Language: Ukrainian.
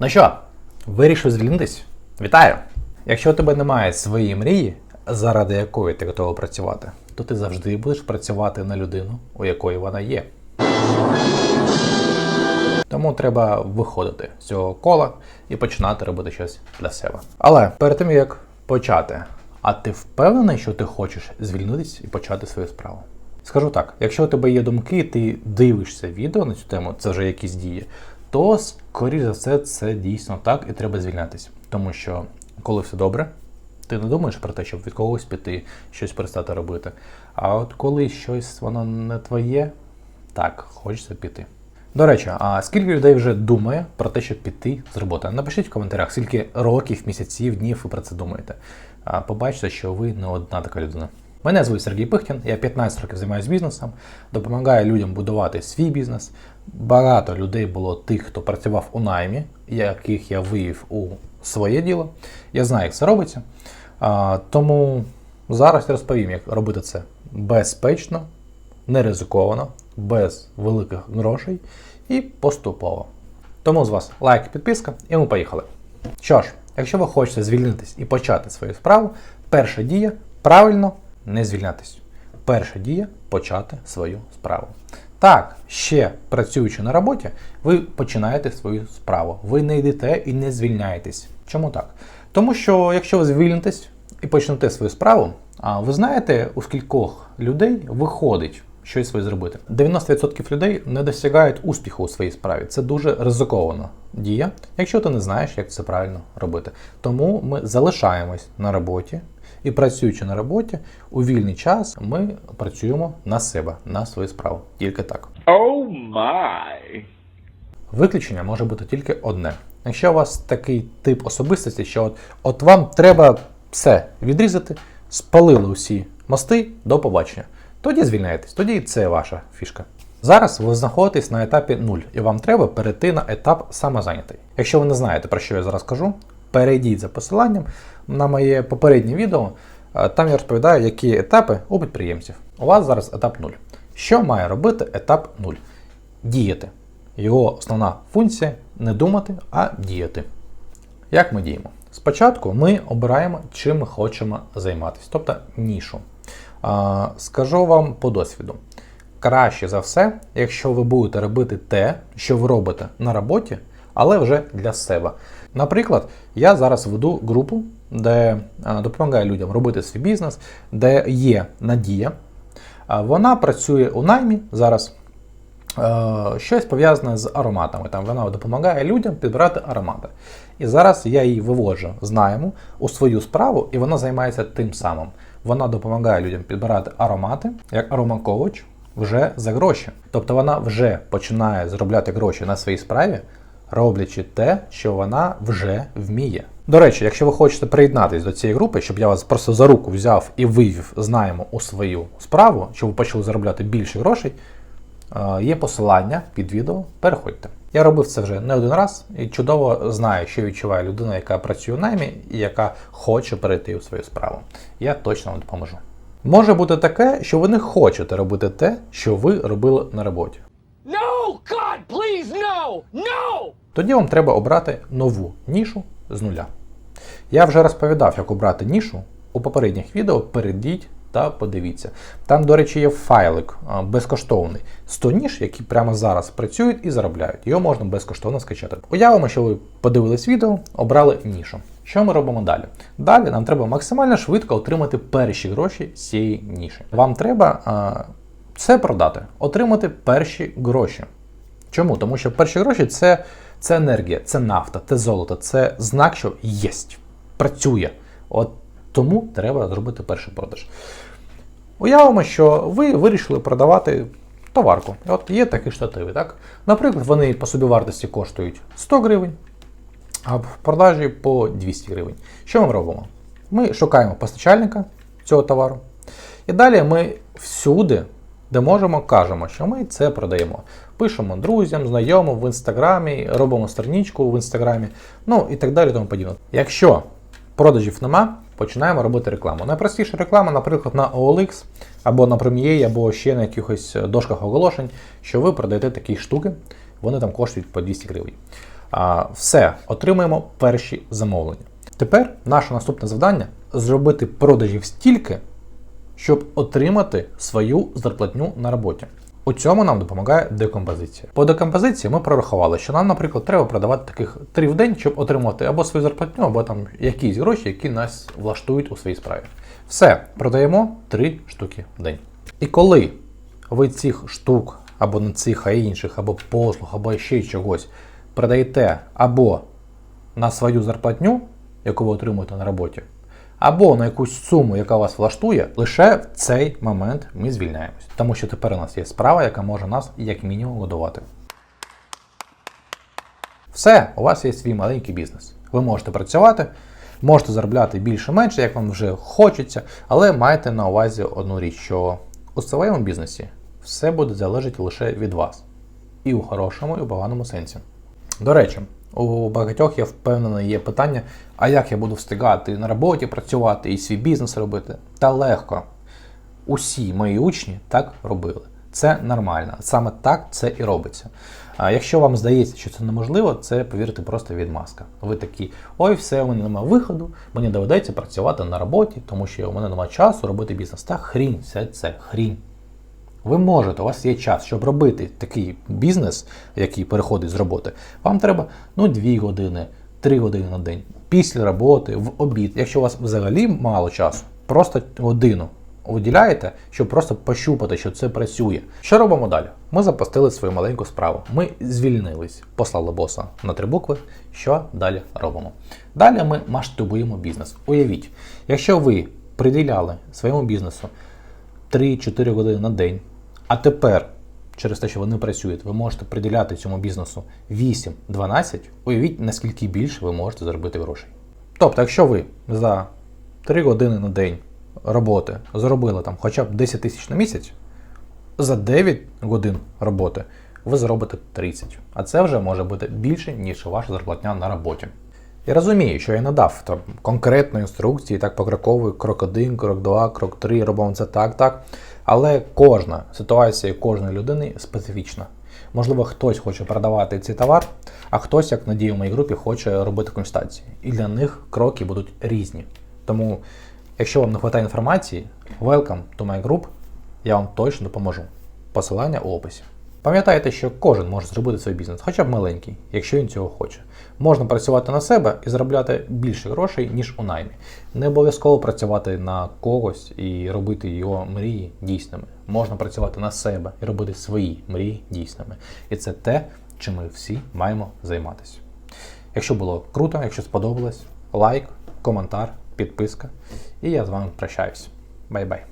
Ну що, вирішив звільнитись? Вітаю! Якщо у тебе немає своєї мрії, заради якої ти готовий працювати, то ти завжди будеш працювати на людину, у якої вона є. Тому треба виходити з цього кола і починати робити щось для себе. Але перед тим як почати, а ти впевнений, що ти хочеш звільнитись і почати свою справу? Скажу так: якщо у тебе є думки, ти дивишся відео на цю тему, це вже якісь дії, то скоріш за все це дійсно так і треба звільнятися. Тому що коли все добре, ти не думаєш про те, щоб від когось піти, щось перестати робити. А от коли щось воно не твоє, так, хочеться піти. До речі, а скільки людей вже думає про те, щоб піти з роботи? Напишіть в коментарях, скільки років, місяців, днів ви про це думаєте. А побачите, що ви не одна така людина. Мене звуть Сергій Пихтін, я 15 років займаюся бізнесом, допомагаю людям будувати свій бізнес. Багато людей було тих, хто працював у наймі, яких я вивів у своє діло. Я знаю, як це робиться. А, тому зараз я розповім, як робити це безпечно, не ризиковано, без великих грошей і поступово. Тому з вас лайк підписка, і ми поїхали. Що ж, якщо ви хочете звільнитись і почати свою справу, перша дія правильно не звільнятись. Перша дія почати свою справу. Так, ще працюючи на роботі, ви починаєте свою справу. Ви не йдете і не звільняєтесь. Чому так? Тому що якщо ви звільнитесь і почнете свою справу, а ви знаєте, у скількох людей виходить щось своє зробити. 90% людей не досягають успіху у своїй справі. Це дуже ризикована дія, якщо ти не знаєш, як це правильно робити. Тому ми залишаємось на роботі. І працюючи на роботі, у вільний час ми працюємо на себе, на свою справу. Тільки так. Oh my. Виключення може бути тільки одне. Якщо у вас такий тип особистості, що от, от вам треба все відрізати, спалили усі мости, до побачення. Тоді звільняєтесь, тоді це ваша фішка. Зараз ви знаходитесь на етапі 0, і вам треба перейти на етап самозайнятий. Якщо ви не знаєте, про що я зараз кажу, перейдіть за посиланням на моє попереднє відео. Е, Там я розповідаю, які етапи у підприємців. У вас зараз етап 0. Що має робити етап 0? Діяти. Його основна функція не думати, а діяти. Як ми діємо? Спочатку ми обираємо, чим ми хочемо займатися, тобто нішу. Скажу вам по досвіду. Краще за все, якщо ви будете робити те, що ви робите на роботі, але вже для себе. Наприклад, я зараз веду групу, де допомагаю людям робити свій бізнес, де є надія. Вона працює у наймі зараз. Е, Щось пов'язане з ароматами. Там вона допомагає людям підбирати аромати. І зараз я її виводжу з у свою справу, і вона займається тим самим. Вона допомагає людям підбирати аромати, як аромакович, вже за гроші. Тобто вона вже починає заробляти гроші на своїй справі, роблячи те, що вона вже вміє. До речі, якщо ви хочете приєднатись до цієї групи, щоб я вас просто за руку взяв і вивів з найму у свою справу, щоб ви почали заробляти більше грошей, є посилання під відео. Переходьте. Я робив це вже не один раз і чудово знаю, що відчуває людина, яка працює у наймі і яка хоче перейти у свою справу. Я точно вам допоможу. Може бути таке, що ви не хочете робити те, що ви робили на роботі. No! God, please, no! No! Тоді вам треба обрати нову нішу з нуля. Я вже розповідав, як обрати нішу у попередніх відео. Перейдіть та подивіться. Там, до речі, є файлик безкоштовний 100 ніж, які прямо зараз працюють і заробляють. Його можна безкоштовно скачати. Уявимо, що ви подивились відео, обрали нішу. Що ми робимо далі? Далі нам треба максимально швидко отримати перші гроші з цієї ніші. Вам треба а, це продати, отримати перші гроші. Чому? Тому що перші гроші це, це енергія, це нафта, це золото, це знак, що єсть, працює. От тому треба зробити перший продаж. Уявимо, що ви вирішили продавати товарку. От є такі штативи, так? Наприклад, вони по собівартості коштують 100 гривень, а в продажі по 200 гривень. Що ми робимо? Ми шукаємо постачальника цього товару. І далі ми всюди, де можемо, кажемо, що ми це продаємо. Пишемо друзям, знайомим в інстаграмі, робимо страничку в інстаграмі, ну і так далі. Тому подібне. Якщо продажів нема, починаємо робити рекламу. Найпростіша реклама, наприклад, на OLX або на Premiere, або ще на якихось дошках оголошень, що ви продаєте такі штуки, вони там коштують по 200 гривень. Все, отримуємо перші замовлення. Тепер наше наступне завдання зробити продажів стільки, щоб отримати свою зарплатню на роботі. У цьому нам допомагає декомпозиція. По декомпозиції ми прорахували, що нам, наприклад, треба продавати таких три в день, щоб отримати або свою зарплатню, або там якісь гроші, які нас влаштують у своїй справі. Все, продаємо три штуки в день. І коли ви цих штук, або не цих, а інших, або послуг, або ще чогось продаєте або на свою зарплатню, яку ви отримуєте на роботі, або на якусь суму, яка вас влаштує, лише в цей момент ми звільняємось. Тому що тепер у нас є справа, яка може нас як мінімум годувати. Все, у вас є свій маленький бізнес. Ви можете працювати, можете заробляти більше-менше, як вам вже хочеться, але майте на увазі одну річ, що у своєму бізнесі все буде залежати лише від вас. І у хорошому, і у поганому сенсі. До речі, у багатьох я впевнений є питання, а як я буду встигати на роботі працювати і свій бізнес робити? Та легко. Усі мої учні так робили. Це нормально. Саме так це і робиться. А якщо вам здається, що це неможливо, це повірте просто відмазка. Ви такі, ой, все, у мене немає виходу, мені доведеться працювати на роботі, тому що у мене немає часу робити бізнес. Та хрінь, все це хрінь. Ви можете, у вас є час, щоб робити такий бізнес, який переходить з роботи. Вам треба ну 2 години, 3 години на день. Після роботи, в обід. Якщо у вас взагалі мало часу, просто годину виділяєте, щоб просто пощупати, що це працює. Що робимо далі? Ми запустили свою маленьку справу. Ми звільнились, послали боса на три букви. Що далі робимо? Далі ми масштабуємо бізнес. Уявіть, якщо ви приділяли своєму бізнесу 3-4 години на день. А тепер, через те, що ви не працюєте, ви можете приділяти цьому бізнесу 8-12, уявіть, наскільки більше ви можете заробити грошей. Тобто, якщо ви за 3 години на день роботи заробили там хоча б 10 тисяч на місяць, за 9 годин роботи ви заробите 30. А це вже може бути більше, ніж ваша зарплатня на роботі. Я розумію, що я не дав там конкретної інструкції, так покрокової, крок 1, крок 2, крок 3, робимо це так, так. Але кожна ситуація кожної людини специфічна. Можливо, хтось хоче продавати цей товар, а хтось, як надію в моїй групі, хоче робити консультації. І для них кроки будуть різні. Тому, якщо вам не вистачає інформації, welcome to my group, я вам точно допоможу. Посилання у описі. Пам'ятайте, що кожен може зробити свій бізнес, хоча б маленький, якщо він цього хоче. Можна працювати на себе і заробляти більше грошей, ніж у наймі. Не обов'язково працювати на когось і робити його мрії дійсними. Можна працювати на себе і робити свої мрії дійсними. І це те, чим ми всі маємо займатися. Якщо було круто, якщо сподобалось, лайк, коментар, підписка. І я з вами прощаюсь. Бай-бай.